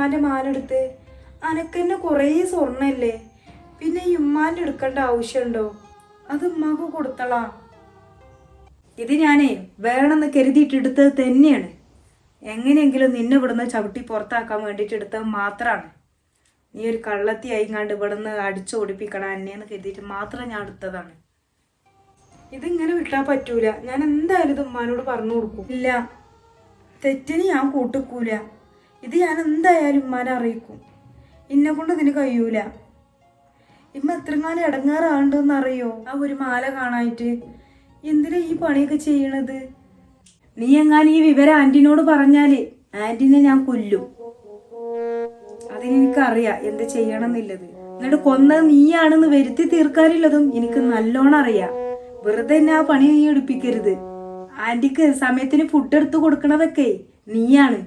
ഉമ്മാന്റെ മാലെടുത്ത് അനക്കന്നെ കൊറേ സ്വർണല്ലേ? പിന്നെ ഈ ഉമ്മാന്റെ എടുക്കേണ്ട ആവശ്യമുണ്ടോ? അത് ഉമ്മാക്ക് കൊടുത്തളാ. ഇത് ഞാനേ വേണമെന്ന് കരുതിയിട്ട് എടുത്തത് തന്നെയാണ്. എങ്ങനെയെങ്കിലും നിന്നെ ഇവിടുന്ന് ചവിട്ടി പുറത്താക്കാൻ വേണ്ടിയിട്ട് എടുത്തത് മാത്രമാണ് നീ ഒരു കള്ളത്തി ആയിങ്ങാണ്ട് ഇവിടുന്ന് അടിച്ചു ഓടിപ്പിക്കണം എന്നെയെന്ന് കരുതിയിട്ട് മാത്രം ഞാൻ എടുത്തതാണ്. ഇതിങ്ങനെ വിട്ടാൽ പറ്റൂല. ഞാൻ എന്തായാലും ഇത് ഉമ്മാനോട് പറഞ്ഞു കൊടുക്കും. ഇല്ല. തെറ്റിന് ഞാൻ കൂട്ടിക്കൂല. ഇത് ഞാൻ എന്തായാലും ഉമ്മാനെ അറിയിക്കും. ഇന്നെ കൊണ്ട് ഇതിന് കഴിയൂല. ഇമ്മ എത്രങ്ങാനും ഇടങ്ങാറാണ്ടെന്ന് അറിയോ ആ ഒരു മാല കാണായിട്ട്. എന്തിനാ ഈ പണിയൊക്കെ ചെയ്യണത്? നീ എങ്ങാനും ഈ വിവരം ആന്റിനോട് പറഞ്ഞാൽ ആന്റിനെ ഞാൻ കൊല്ലും. അതിനെനിക്കറിയാം എന്ത് ചെയ്യണമെന്നില്ലത് എന്നിട്ട് കൊന്നത് നീയാണെന്ന് വരുത്തി തീർക്കാനുള്ളതും എനിക്ക് നല്ലോണം അറിയാം. വെറുതെ എന്നെ ആ പണി നീ എടുപ്പിക്കരുത്. ആന്റിക്ക് സമയത്തിന് ഫുഡ് എടുത്തു കൊടുക്കണതൊക്കെ നീയാണ്.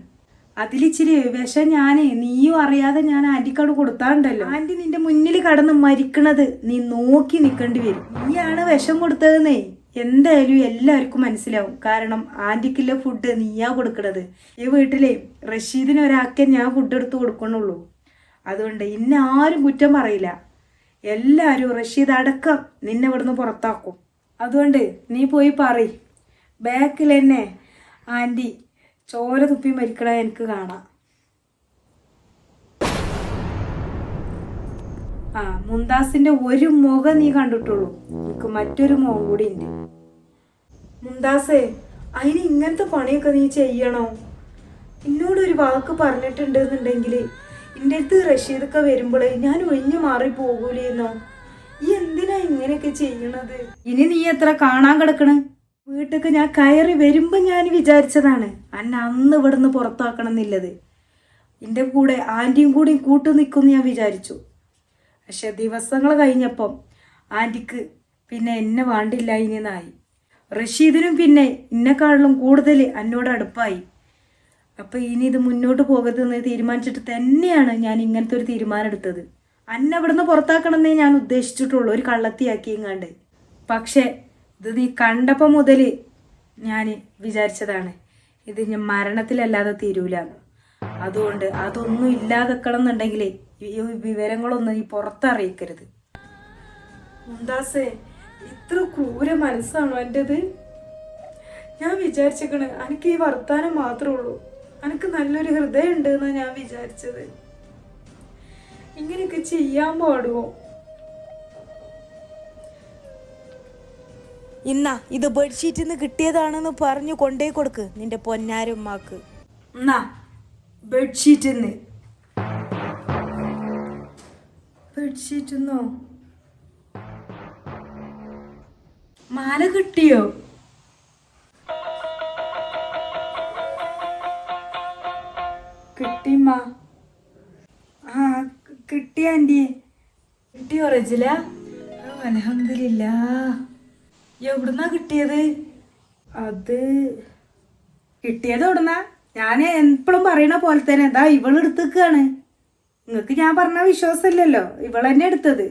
അതിലിച്ചിരി വിഷം ഞാനേ നീയും അറിയാതെ ഞാൻ ആന്റിക്കോട് കൊടുത്താണ്ടല്ലോ. ആന്റി നിന്റെ മുന്നിൽ കടന്ന് മരിക്കണത് നീ നോക്കി നിൽക്കേണ്ടി വരും. നീയാണ് വിഷം കൊടുത്തതെന്നേ. എന്തായാലും എല്ലാവർക്കും മനസ്സിലാവും. കാരണം ആന്റിക്കുള്ള ഫുഡ് നീയാ കൊടുക്കണത്. ഈ വീട്ടിലെ റഷീദിന് ഒരാക്കെ ഞാൻ ഫുഡ് എടുത്ത് കൊടുക്കണുള്ളൂ അതുകൊണ്ട് ഇന്നെ ആരും കുറ്റം പറയില്ല. എല്ലാവരും റഷീദ് അടക്കം നിന്നെ ഇവിടുന്ന് പുറത്താക്കും. അതുകൊണ്ട് നീ പോയി പറ ബാക്കിൽ തന്നെ ആന്റി ചോര തുപ്പി മരിക്കണ എനിക്ക് കാണാം. ആ മുന്താസിന്റെ ഒരു മുഖം നീ കണ്ടിട്ടുള്ളൂ. എനിക്ക് മറ്റൊരു മുഖം കൂടി ഉണ്ട്. മുന്താസേ അതിന് ഇങ്ങനത്തെ പണിയൊക്കെ നീ ചെയ്യണോ? എന്നോട് ഒരു വാക്ക് പറഞ്ഞിട്ടുണ്ട് എന്നുണ്ടെങ്കിൽ എന്റെ അടുത്ത് റഷീദൊക്കെ വരുമ്പോഴേ ഞാൻ ഒഴിഞ്ഞു മാറി പോകൂലേന്നോ? ഈ എന്തിനാ ഇങ്ങനെയൊക്കെ ചെയ്യണത്? ഇനി നീ എത്ര കാണാൻ കിടക്കണ്? വീട്ടിക്ക് ഞാൻ കയറി വരുമ്പോൾ ഞാൻ വിചാരിച്ചതാണ് അന്നെ അന്ന് ഇവിടുന്ന് പുറത്താക്കണം എന്നുള്ളത് എന്റെ കൂടെ ആന്റിയും കൂടി കൂട്ടു നിൽക്കുമെന്ന് ഞാൻ വിചാരിച്ചു. പക്ഷെ ദിവസങ്ങൾ കഴിഞ്ഞപ്പം ആന്റിക്ക് പിന്നെ എന്നെ വേണ്ടില്ല ഇനിന്നായി റഷീദിനും പിന്നെ എന്നെക്കാളിലും കൂടുതൽ എന്നോട് അടുപ്പായി. അപ്പോൾ ഇനി ഇത് മുന്നോട്ട് പോകരുതെന്ന് തീരുമാനിച്ചിട്ട് തന്നെയാണ് ഞാൻ ഇങ്ങനത്തെ ഒരു തീരുമാനം എടുത്തത്. അന്നെ അവിടുന്ന് പുറത്താക്കണമെന്നേ ഞാൻ ഉദ്ദേശിച്ചിട്ടുള്ളൂ ഒരു കള്ളത്തിയാക്കിയെങ്ങാണ്ട്. പക്ഷേ ഇത് നീ കണ്ടപ്പോൾ മുതൽ ഞാൻ വിചാരിച്ചതാണ് ഇത് ഞാൻ മരണത്തിലല്ലാതെ തീരൂല അതുകൊണ്ട് അതൊന്നും ഇല്ലാതെക്കണം എന്നുണ്ടെങ്കിൽ ഈ വിവരങ്ങളൊന്നും നീ പുറത്തറിയിക്കരുത്. മുന്താസേ ഇത്ര ക്രൂര മനസ്സാണോ എന്റെത് ഞാൻ വിചാരിച്ചേക്കണ് എനിക്ക് ഈ വർത്താനം മാത്രമേ ഉള്ളൂ. എനിക്ക് നല്ലൊരു ഹൃദയം ഉണ്ട് എന്നാണ് ഞാൻ വിചാരിച്ചത്. ഇങ്ങനെയൊക്കെ ചെയ്യാൻ പാടുമോ ഇന്ന ഇത് ബെഡ്ഷീറ്റിൽ നിന്ന് കിട്ടിയതാണെന്ന് പറഞ്ഞു കൊണ്ടേ കൊടുക്ക് നിന്റെ പൊന്നാരുമ്മാക്ക് എന്നാ ബെഡ്ഷീറ്റിന്നോ മാല കിട്ടിയോ? കിട്ടിമ്മ ആ കിട്ടിയ കിട്ടി ആന്റി കിട്ടിയോ റജില അലഹമില്ല എവിടുന്നാ കിട്ടിയത്? അത് കിട്ടിയത് എവിടുന്നാ? ഞാൻ എപ്പോഴും പറയണ പോലെ തന്നെ എന്താ ഇവളെടുത്തേക്കാണ് നിങ്ങൾക്ക് ഞാൻ പറഞ്ഞ വിശ്വാസമില്ലല്ലോ ഇവളെന്നെ എടുത്തത്.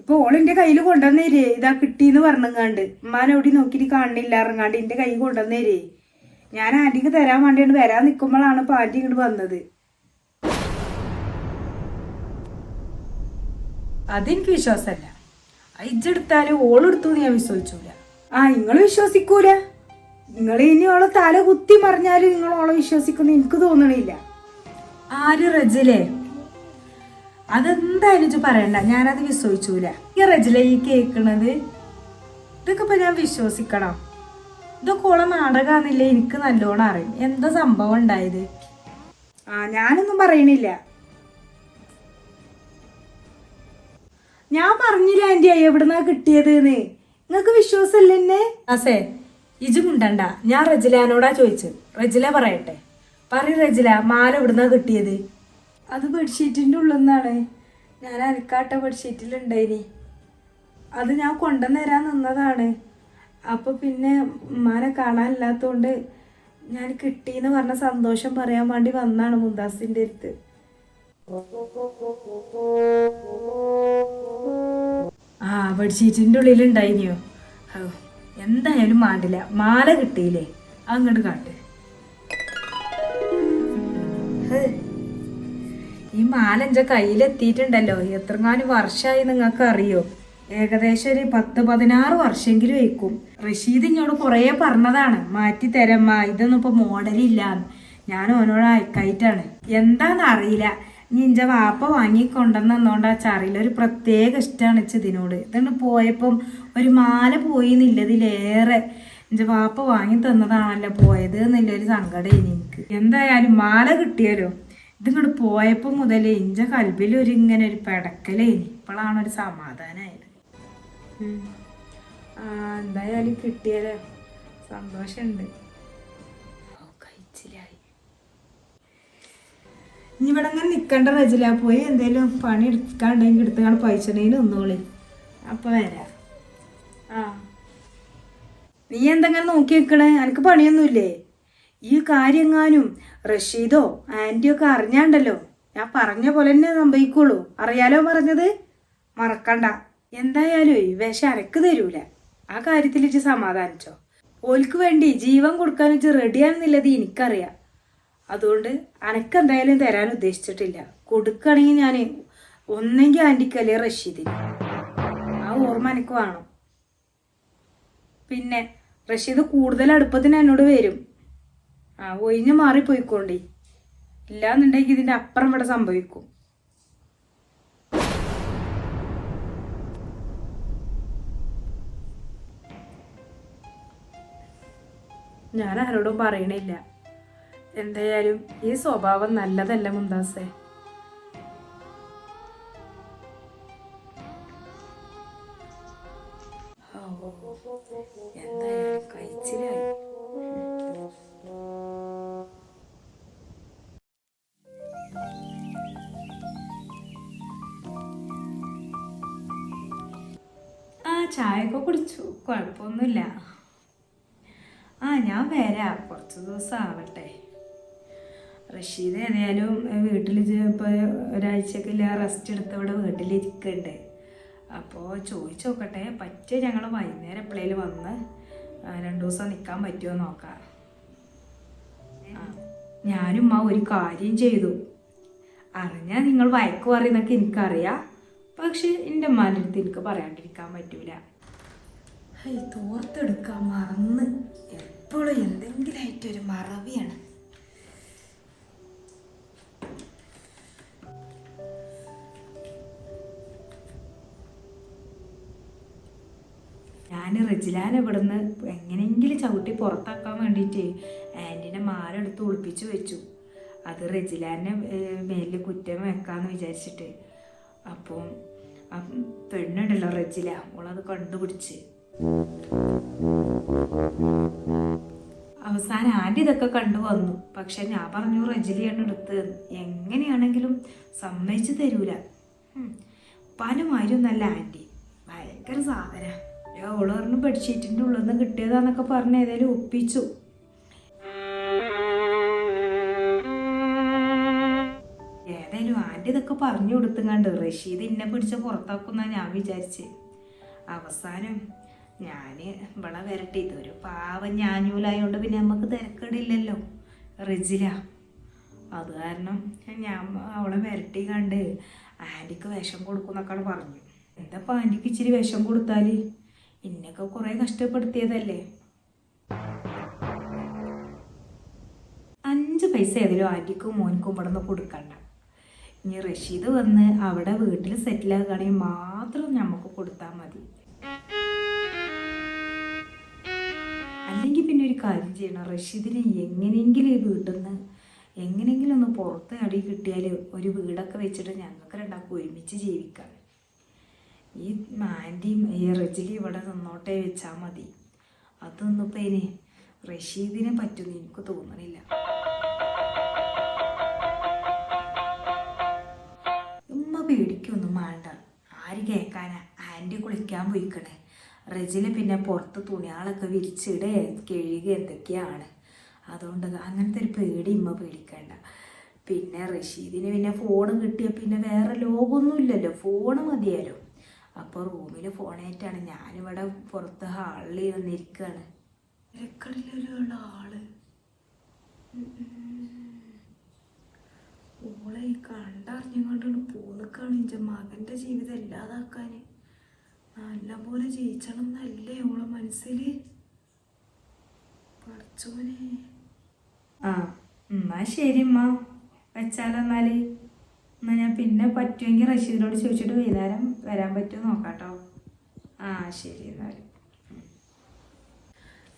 ഇപ്പൊ ഓളിന്റെ കയ്യിൽ കൊണ്ടുവന്നേരേ ഇതാ കിട്ടിന്ന് പറഞ്ഞങ്ങാണ്ട്. ഉമ്മാനോടി നോക്കിയിട്ട് കാണുന്നില്ല ഇറങ്ങാണ്ട് എന്റെ കൈ കൊണ്ടുവന്നേരേ. ഞാൻ ആന്റിക്ക് തരാൻ വേണ്ടിയാണ് വരാൻ നിൽക്കുമ്പോഴാണ് ഇപ്പൊ ആന്റി ഇങ്ങോട്ട് വന്നത്. അതെനിക്ക് വിശ്വാസമല്ല. ഇജ്ജെടുത്താലും ഓളെടുത്തു ഞാൻ വിശ്വസിച്ചൂല. ആ നിങ്ങൾ വിശ്വസിക്കൂല. നിങ്ങൾ ഇനി ഓളെ തല കുത്തി മറിഞ്ഞാലും നിങ്ങൾ ഓളെ വിശ്വസിക്കുന്ന എനിക്ക് തോന്നണില്ല. ആര് റജിലേ? അതെന്തായാലും ഇജ്ജ് പറയണ്ട. ഞാനത് വിശ്വസിച്ചൂല. ഈ റജില ഈ കേൾക്കണത് ഇതൊക്കെ ഇപ്പൊ ഞാൻ വിശ്വസിക്കണം. ഇതൊക്കെ ഓളെ നാടകാന്നില്ലേ? എനിക്ക് നല്ലോണം അറിയും. എന്താ സംഭവം ഉണ്ടായത്? ആ ഞാനൊന്നും പറയണില്ല. ഞാൻ പറഞ്ഞില്ല ആന്റി എവിടുന്നാ കിട്ടിയത് നിങ്ങക്ക് വിശ്വാസല്ലേ എന്നെ? അസേ ഇജു മുണ്ടണ്ട. ഞാൻ റജിലാനോടാ ചോദിച്ചു റജില പറയട്ടെ. പറ റജില മാല എവിടുന്നാ കിട്ടിയത്? അത് ബെഡ്ഷീറ്റിന്റെ ഉള്ളിൽ നിന്നാണ് ഞാൻ അനക്കാട്ട ബെഡ്ഷീറ്റിലുണ്ടായിനി. അത് ഞാൻ കൊണ്ടുവന്നേരാൻ നിന്നതാണ്. അപ്പൊ പിന്നെ ഉമ്മാനെ കാണാനില്ലാത്തോണ്ട് ഞാൻ കിട്ടിയെന്ന് പറഞ്ഞ സന്തോഷം പറയാൻ വേണ്ടി വന്നാണ് മുന്താസിന്റെ അടുത്ത്. ആ ബെഡ്ഷീറ്റിന്റെ ഉള്ളിലുണ്ടായിനിയോ? ഓ എന്തായാലും മാണ്ടില്ല. മാല കിട്ടിയില്ലേ? അങ്ങോട്ട് കാട്ട്. ഈ മാല എന്റെ കയ്യിലെത്തിയിട്ടുണ്ടല്ലോ. എത്രങ്ങാനും വർഷമായി നിങ്ങൾക്ക് അറിയോ ഏകദേശം ഒരു പത്ത് പതിനാറ് വർഷമെങ്കിലും വയ്ക്കും റഷീദ് ഇങ്ങോട് കുറേ പറഞ്ഞതാണ്. മാറ്റി തരമ്മ ഇതൊന്നും ഇപ്പോൾ മോഡലില്ലാന്ന് ഞാൻ ഓനോട് അയക്കായിട്ടാണ്. എന്താണെന്ന് അറിയില്ല. ഇനി ഇഞ്ച വാപ്പ വാങ്ങിക്കൊണ്ടെന്നോണ്ട് ആ ചറിയിൽ ഒരു പ്രത്യേക ഇഷ്ടമാണ് ഇതിനോട്. ഇതുകൊണ്ട് പോയപ്പം ഒരു മാല പോയി എന്നില്ലതിലേറെ എന്റെ വാപ്പ വാങ്ങി തന്നതാണല്ലോ പോയത് എന്നുള്ളൊരു സങ്കടം എനിക്ക്. എന്തായാലും മാല കിട്ടിയാലോ? ഇതിങ്ങോട്ട് പോയപ്പോൾ മുതൽ എന്റെ കൽബിൽ ഒരു ഇങ്ങനെ ഒരു പെടക്കലേനി. ഇപ്പോഴാണ് ഒരു സമാധാനമായത് എന്തായാലും കിട്ടിയാലോ? സന്തോഷമുണ്ട് ഇനി ഇവിടെ അങ്ങനെ നിൽക്കണ്ട റജില. പോയി എന്തേലും പണി എടുക്കാണ്ടെങ്കിൽ എടുത്തുകാണ് പൈസണേന് ഒന്നോളി അപ്പൊ വരാ. ആ. നീ എന്തെങ്കിലും നോക്കി നിൽക്കണേ എനിക്ക് പണിയൊന്നുമില്ലേ? ഈ കാര്യങ്ങാനും റഷീദോ ആന്റിയോ ഒക്കെ അറിഞ്ഞാണ്ടല്ലോ. ഞാൻ പറഞ്ഞ പോലെ തന്നെ സംഭവിക്കുള്ളൂ. അറിയാലോ പറഞ്ഞത്? മറക്കണ്ട. എന്തായാലും ഈ വിഷം അരക്ക് തരൂല. ആ കാര്യത്തിൽ ഇച്ച് സമാധാനിച്ചോ. ഓൽക്ക് വേണ്ടി ജീവൻ കൊടുക്കാൻ വെച്ച് റെഡിയാണെന്നുള്ളത് എനിക്കറിയാം. അതുകൊണ്ട് അനക്ക് എന്തായാലും തരാൻ ഉദ്ദേശിച്ചിട്ടില്ല. കൊടുക്കുകയാണെങ്കിൽ ഞാൻ ഒന്നെങ്കിൽ ആന്റിക്കല്ലേ റഷീദിന് ആ ഓർമ്മ എനിക്ക് വേണം. പിന്നെ റഷീദ് കൂടുതൽ അടുപ്പത്തിന് എന്നോട് വരും. ആ ഒഴിഞ്ഞ് മാറിപ്പോയിക്കോണ്ടി. ഇല്ലാന്നുണ്ടെങ്കിൽ ഇതിന്റെ അപ്പുറം ഇവിടെ സംഭവിക്കും. ഞാൻ ആരോടും പറയണില്ല. എന്തായാലും ഈ സ്വഭാവം നല്ലതല്ല മുന്താസേ എന്തായാലും കഴിച്ചിലായി ആ കുടിച്ചു. കുഴപ്പമൊന്നുമില്ല. ആ ഞാൻ വരാം. കുറച്ച് ദിവസം ആവട്ടെ. റഷീദ് ഏതായാലും വീട്ടിൽ ഇപ്പോൾ ഒരാഴ്ചക്കില്ല റെസ്റ്റ് എടുത്ത് ഇവിടെ വീട്ടിലിരിക്കുന്നുണ്ട് അപ്പോൾ ചോദിച്ചു നോക്കട്ടെ പറ്റിയ ഞങ്ങൾ വൈകുന്നേരം എപ്പോഴേലും വന്ന് രണ്ടു ദിവസം നിൽക്കാൻ പറ്റുമോ നോക്കാം. ഞാനും ആ ഒരു കാര്യം ചെയ്തു. അറിഞ്ഞാൽ നിങ്ങൾ വയക്ക് പറയുന്നൊക്കെ എനിക്കറിയാം. പക്ഷെ എന്റെ അമ്മാന്റെ അടുത്ത് എനിക്ക് പറയാണ്ടിരിക്കാൻ പറ്റൂല. തോർത്തെടുക്കാൻ മറന്ന്. എപ്പോഴും എന്തെങ്കിലും ആയിട്ടൊരു മറവിയാണ്. ഞാൻ റജിലാനെ ഇവിടുന്ന് എങ്ങനെയെങ്കിലും ചവിട്ടി പുറത്താക്കാൻ വേണ്ടിയിട്ട് ആന്റിനെ മാല എടുത്ത് ഒളിപ്പിച്ച് വെച്ചു. അത് റിജിലാനെ മേലിൽ കുറ്റം വെക്കാമെന്ന് വിചാരിച്ചിട്ട്. അപ്പം ആ പെണ്ണുണ്ടല്ലോ റെജില അവളത് കണ്ടുപിടിച്ച്. അവസാനം ആന്റി ഇതൊക്കെ കണ്ടു വന്നു. പക്ഷെ ഞാൻ പറഞ്ഞു റജിലിയാണ് എടുത്ത് എങ്ങനെയാണെങ്കിലും സമ്മതിച്ചു തരൂല. പലമാരും നല്ല ആന്റി ഭയങ്കര സാധന. അവൾ പറഞ്ഞു ബെഡ്ഷീറ്റിന്റെ ഉള്ളിൽ നിന്ന് കിട്ടിയതാന്നൊക്കെ പറഞ്ഞ് ഏതായാലും ഒപ്പിച്ചു. ഏതായാലും ആന്റി ഇതൊക്കെ പറഞ്ഞു കൊടുത്തുങ്ങാണ്ട് റഷീദ് ഇന്നെ പിടിച്ച് പുറത്താക്കുന്ന ഞാൻ വിചാരിച്ച്. അവസാനം ഞാൻ ഇവിടെ വരട്ടെ ഇതൊരു പാവം ഞാനൂലായോണ്ട് പിന്നെ നമുക്ക് തിരക്കേടില്ലല്ലോ റിജില. അത് കാരണം ഞാൻ അവളെ വരട്ടി കണ്ട് ആന്റിക്ക് വിഷം കൊടുക്കുന്നൊക്കെ പറഞ്ഞു. എന്താ ആന്റിക്ക് ഇച്ചിരി വിഷം കൊടുത്താൽ ഇന്നൊക്കെ കുറേ കഷ്ടപ്പെടുത്തിയതല്ലേ? അഞ്ച് പൈസ ഏതെങ്കിലും ആന്റിക്കും മോനിക്കും ഇവിടെ നിന്ന് കൊടുക്കണ്ട. ഇനി റഷീദ് വന്ന് അവിടെ വീട്ടിൽ സെറ്റിലാക്കുകയാണെങ്കിൽ മാത്രം നമുക്ക് കൊടുത്താൽ മതി. അല്ലെങ്കിൽ പിന്നെ ഒരു കാര്യം ചെയ്യണം. റഷീദിന് എങ്ങനെയെങ്കിലും ഈ വീട്ടിൽ നിന്ന് എങ്ങനെയെങ്കിലും ഒന്ന് പുറത്ത് അടി കിട്ടിയാൽ ഒരു വീടൊക്കെ വെച്ചിട്ട് ഞങ്ങൾക്ക് രണ്ടാൾക്കും ഒരുമിച്ച് ജീവിക്കാം. ഈ മാൻഡിയും ഈ റജിലി ഇവിടെ നിന്നോട്ടെ വെച്ചാൽ മതി. അതൊന്നും ഇപ്പം ഇനി റഷീദിനെ പറ്റുമെന്ന് എനിക്ക് തോന്നണില്ല. ഉമ്മ പേടിക്കൊന്നും വേണ്ട. ആര് കേൾക്കാനാ? ആന്റി കുളിക്കാൻ പോയിക്കണേ. റജിൽ പിന്നെ പുറത്ത് തുണികളൊക്കെ വിരിച്ചിടേ കഴുകി എന്തൊക്കെയാണ്. അതുകൊണ്ട് അങ്ങനത്തെ ഒരു പേടി ഉമ്മ പേടിക്കണ്ട. പിന്നെ റഷീദിന് പിന്നെ ഫോണും കിട്ടിയ പിന്നെ വേറെ ലോകമൊന്നുമില്ലല്ലോ. ഫോണ് മതിയല്ലോ. അപ്പോൾ റൂമിൽ ഫോണേറ്റാണ് ഞാനിവിടെ പുറത്ത് ഹാളിൽ വന്നിരിക്കുകയാണ് ഒരാൾ പോണിക്കാണ് എന്റെ മകന്റെ ജീവിതം ഇല്ലാതാക്കാൻ നല്ലപോലെ ജയിച്ചണം എന്നല്ലേ ഓളെ മനസ്സിൽ പഠിച്ചോനെ. ആ എന്നാ ശരി അമ്മ വെച്ചാലെന്നാൽ എന്നാ ഞാൻ പിന്നെ പറ്റുമെങ്കിൽ റഷീദിനോട് ചോദിച്ചിട്ട് വൈകുന്നേരം വരാൻ പറ്റുമോ നോക്കാട്ടോ. ആ ശരി എന്നാൽ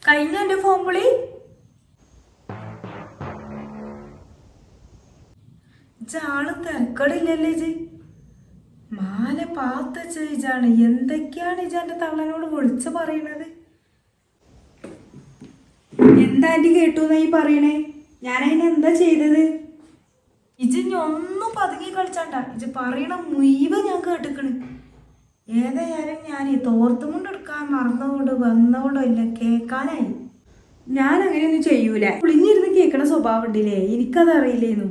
കഴിഞ്ഞ എന്റെ ഫോൺ വിളി ആൾ തിരക്കടില്ലല്ലേ ജി മാല പാത്ത ചേച്ചാണ് എന്തൊക്കെയാണ് ഇജാന്റെ തള്ളനോട് വിളിച്ചു പറയണത്? എന്താ ആന്റി കേട്ടു എന്നാ ഈ പറയണേ? അതിന് ചെയ്തത്? ഇജ് ഒന്നും പതുങ്ങി കളിച്ചാണ്ട. ഇജ് പറയണ മുഴുവൻ ഞാൻ കേട്ടിക്കണ്. ഏതായാലും ഞാൻ ഈ തോർത്തും കൊണ്ട് എടുക്കാൻ മറന്നുകൊണ്ട് വന്നോണ്ടോ ഇല്ല കേൾക്കാനായി. ഞാൻ അങ്ങനെയൊന്നും ചെയ്യൂല. പുളിഞ്ഞിരുന്ന് കേൾക്കണ സ്വഭാവം ഉണ്ടില്ലേ എനിക്കത് അറിയില്ലേന്നു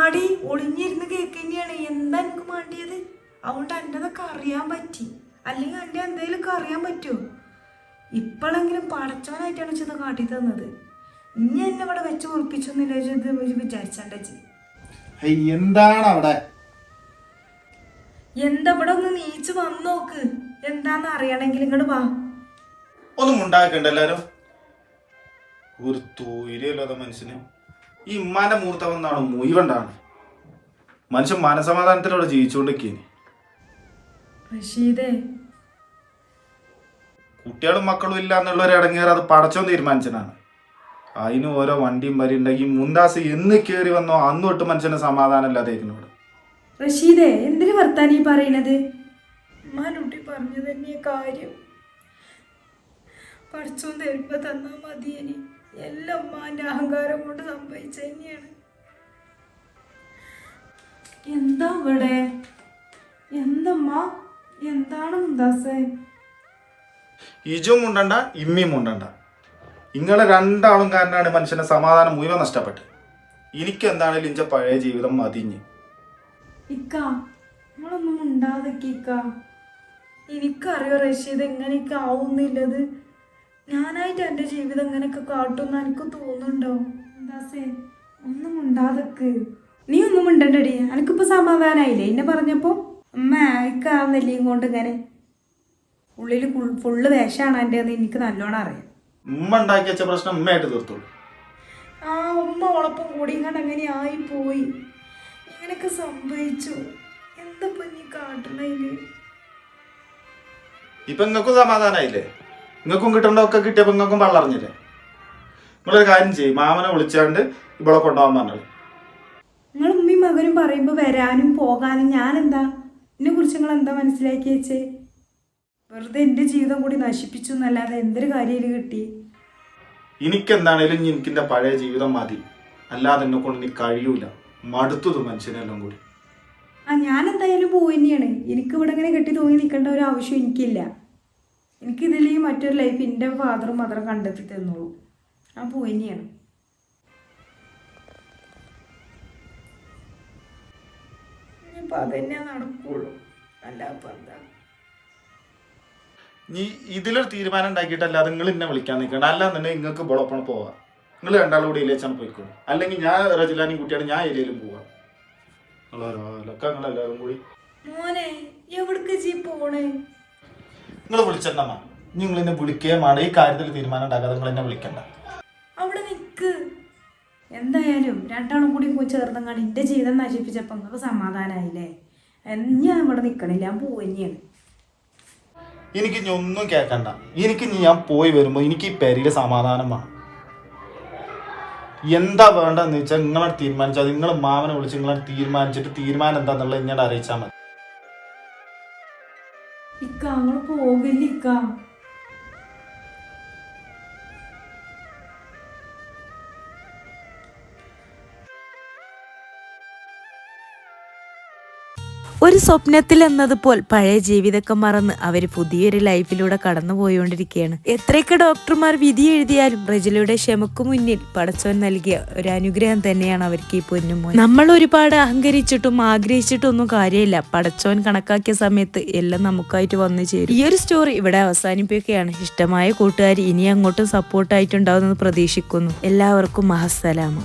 ആടി ഒളിഞ്ഞിരുന്ന് കേൾക്കുന്നതാണ് എന്താ എനിക്ക് വേണ്ടിയത് അതുകൊണ്ട് എന്റെതൊക്കെ അറിയാൻ പറ്റി. അല്ലെങ്കിൽ എന്റെ എന്തെങ്കിലുമൊക്കെ അറിയാൻ പറ്റുമോ ഇപ്പോഴെങ്കിലും പടച്ചവനായിട്ടാണ് ചെന്ന് കാട്ടി തന്നത്. ഇനി എന്നെ ഇവിടെ വെച്ച് ഉറപ്പിച്ചൊന്നുമില്ല ഇത് വിചാരിച്ചാണ്ട എന്താണ് അവിടെ എന്താ ഇവിടെ ഒന്ന് നീച്ച് വന്ന് നോക്ക്. എന്താന്ന് അറിയണമെങ്കിൽ ഇങ്ങോട്ട് വാ. ഒന്നും ഉണ്ടാക്കണ്ട എല്ലാരും. ഒരു തൂര്യല്ലാതെ മനുഷ്യന്. ഈ ഇമ്മാന്റെ മൂർത്തം എന്നാണ് മുയിവണ്ടാണ് മനുഷ്യൻ മനസമാധാനത്തിലൂടെ ജീവിച്ചുകൊണ്ടിരിക്കേന് റഷീദേ കുട്ടികളും മക്കളും ഇല്ല എന്നുള്ളവർ ഇടങ്ങേറ് അത് പടച്ചോ തീരുമാനിച്ചതാണ്. അതിന് ഓരോ വണ്ടിയും വരി ഉണ്ടെങ്കിൽ മുന്താസ് എന്ന് കയറി വന്നോ അന്ന് തൊട്ട് മനുഷ്യന് സമാധാനം ഇല്ലാതെ ഇരിക്കുന്നോട് റഷീദേ എന്തിനു വർത്താനീ പറയണത്? ഉമ്മാനുട്ടി പറഞ്ഞു തന്നെ കാര്യം. പഠിച്ചോൻ തരുമ്പോ തന്നാ മതി ഇനി. എല്ലാം ഉമ്മാന്റെ അഹങ്കാരം കൊണ്ട് സംഭവിച്ച തന്നെയാണ്. എന്താ ഇവിടെ? എന്തമ്മ എന്താണ് മുന്താസേ ഇജും മുണ്ടണ്ട ഇമ്മിയും മുണ്ടണ്ട. ഇങ്ങളെ രണ്ടാളും കാരനാണ് മനുഷ്യന്റെ സമാധാനം മുഴുവൻ നഷ്ടപ്പെട്ടത്. എനിക്ക് എന്താണ് ലിഞ്ച പഴയ ജീവിതം മതിഞ്ഞ് എനിക്കറിയോ റഷീദ് എങ്ങനെയൊക്കെ ആവുന്നില്ലത് ഞാനായിട്ട് എന്റെ ജീവിതം ഇങ്ങനെയൊക്കെ കാട്ടുമെന്ന് എനിക്ക് തോന്നുന്നുണ്ടോ? എന്താസേ ഒന്നും ഉണ്ടാതക്ക് നീ ഒന്നും ഉണ്ടണ്ടടി എനിക്കിപ്പോ സമാധാനായില്ലേ? എന്നെ പറഞ്ഞപ്പോ അമ്മ ഇക്ക ഇങ്ങോട്ട് ഇങ്ങനെ ഉള്ളിൽ ഫുള്ള് വേഷമാണ് എന്റെ എന്ന് എനിക്ക് നല്ലോണം അറിയാം. ഉമ്മ ഉണ്ടാക്കി വെച്ച പ്രശ്നം ഉമ്മയായിട്ട് തീർത്തോളൂ ആ ഉമ്മ ഉളപ്പം കൂടി കണ്ട് അങ്ങനെ ആയി പോയി. ഇങ്ങനൊക്കെ സംഭവിച്ചു. എന്താ നീ കാട്ടണയിൽ ഇപ്പൊ നിങ്ങൾക്കും സമാധാനായില്ലേ? നിങ്ങൾക്കും കിട്ടണ്ടൊക്കെ കിട്ടിയപ്പോ നിങ്ങൾക്കും പള്ളറിഞ്ഞില്ലേ നിങ്ങളൊരു കാര്യം ചെയ്യും മാമനെ വിളിച്ചാണ്ട് ഇവിടെ കൊണ്ടുപോകാൻ പറഞ്ഞത് നിങ്ങൾ ഉമ്മയും മകനും പറയുമ്പോൾ വരാനും പോകാനും എന്താ എന്നെ കുറിച്ച് നിങ്ങൾ എന്താ മനസ്സിലാക്കി വെച്ചേ വെറുതെ എന്റെ ജീവിതം കൂടി നശിപ്പിച്ചു എന്നല്ലാതെ എന്തൊരു കാര്യം കിട്ടി? എനിക്കെന്താണേലും എനിക്ക് എനിക്കിന്റെ പഴയ ജീവിതം മതി. അല്ലാതെ എന്നെ കൊണ്ട് നീ കഴിയൂല. മടുത്തത് മനുഷ്യനെല്ലാം കൂടി. ആ ഞാൻ എന്തായാലും പോയി തന്നെയാണ്. എനിക്ക് ഇവിടെ ഇങ്ങനെ കെട്ടി തൂങ്ങി നിൽക്കേണ്ട ഒരു ആവശ്യം എനിക്കില്ല. എനിക്കിതിൽ ഈ മറ്റൊരു ലൈഫ് എന്റെ ഫാദറും മദറും കണ്ടെത്തി തന്നോളൂ. ഞാൻ പോയി തന്നെയാണ്. ഇനിയിപ്പോൾ അതന്നെ നടക്കുള്ളൂ. അല്ലാത്ത എന്താ? നീ ഇതിലൊരു തീരുമാനം ഉണ്ടാക്കിയിട്ടല്ലാതെ നിങ്ങൾ എന്നെ വിളിക്കാൻ നിൽക്കണം അല്ലാന്നുണ്ടെങ്കിൽ നിങ്ങൾക്ക് ഇവിടെ പോവാം. നിങ്ങൾ രണ്ടാളും കൂടി ഇലേച്ചാണ് പോയിക്കോളൂ. അല്ലെങ്കിൽ ഞാൻ റജിലാനും കുട്ടിയാണ് ഞാൻ ഏരിയയിലും പോവാം. നിങ്ങളൊക്കെ നിങ്ങളെല്ലാവരും കൂടി. മോനെ എവിടേക്ക് ജീ പോണേ? നിങ്ങൾ വിളിച്ചെണ്ണ നിങ്ങൾ എന്നെ വിളിക്കുകയും വേണ്ട. ഈ കാര്യത്തിൽ തീരുമാനം ഉണ്ടാക്കാതെ നിങ്ങൾ എന്നെ വിളിക്കണ്ട. അവിടെ നിക്ക്. എന്തായാലും രണ്ടാളും കൂടി ചേർന്നങ്ങാണ്ട് എന്റെ ജീവിതം നശിപ്പിച്ചപ്പോൾ നിങ്ങൾക്ക് സമാധാനമായില്ലേ ഞാൻ ഇവിടെ നിൽക്കണില്ല ഞാൻ തന്നെയാണ് എനിക്ക് ഇനി ഒന്നും കേൾക്കണ്ട. എനിക്ക് ഇനി ഞാൻ പോയി വരുമ്പോൾ എനിക്ക് ഈ പെരിയിൽ സമാധാനം വേണം. എന്താ വേണ്ടതെന്ന് വെച്ചാൽ നിങ്ങളെ തീരുമാനിച്ചാൽ നിങ്ങൾ മാമനെ വിളിച്ച് നിങ്ങളെ തീരുമാനിച്ചിട്ട് തീരുമാനം എന്താന്നുള്ളത് ഇങ്ങനെ അറിയിച്ചാൽ മതി. ഇക്ക അങ്ങോട്ട് പോകില്ല ഇക്ക? ഒരു സ്വപ്നത്തിൽ എന്നതുപോൽ പഴയ ജീവിതമൊക്കെ മറന്ന് അവർ പുതിയൊരു ലൈഫിലൂടെ കടന്നു പോയിക്കൊണ്ടിരിക്കുകയാണ് എത്രയൊക്കെ ഡോക്ടർമാർ വിധി എഴുതിയാലും റജിലയുടെ ക്ഷമക്ക് മുന്നിൽ പടച്ചോൻ നൽകിയ ഒരു അനുഗ്രഹം തന്നെയാണ് അവർക്ക് ഈ പൊന്നുമോൻ നമ്മൾ ഒരുപാട് അഹങ്കരിച്ചിട്ടും ആഗ്രഹിച്ചിട്ടും ഒന്നും കാര്യമില്ല. പടച്ചവൻ കണക്കാക്കിയ സമയത്ത് എല്ലാം നമുക്കായിട്ട് വന്നു ചേരും. ഈ ഒരു സ്റ്റോറി ഇവിടെ അവസാനിപ്പിക്കുകയാണ്. ഇഷ്ടമായ കൂട്ടുകാർ ഇനി അങ്ങോട്ടും സപ്പോർട്ടായിട്ടുണ്ടാവുമെന്ന് പ്രതീക്ഷിക്കുന്നു. എല്ലാവർക്കും മഹസ്സലാമ.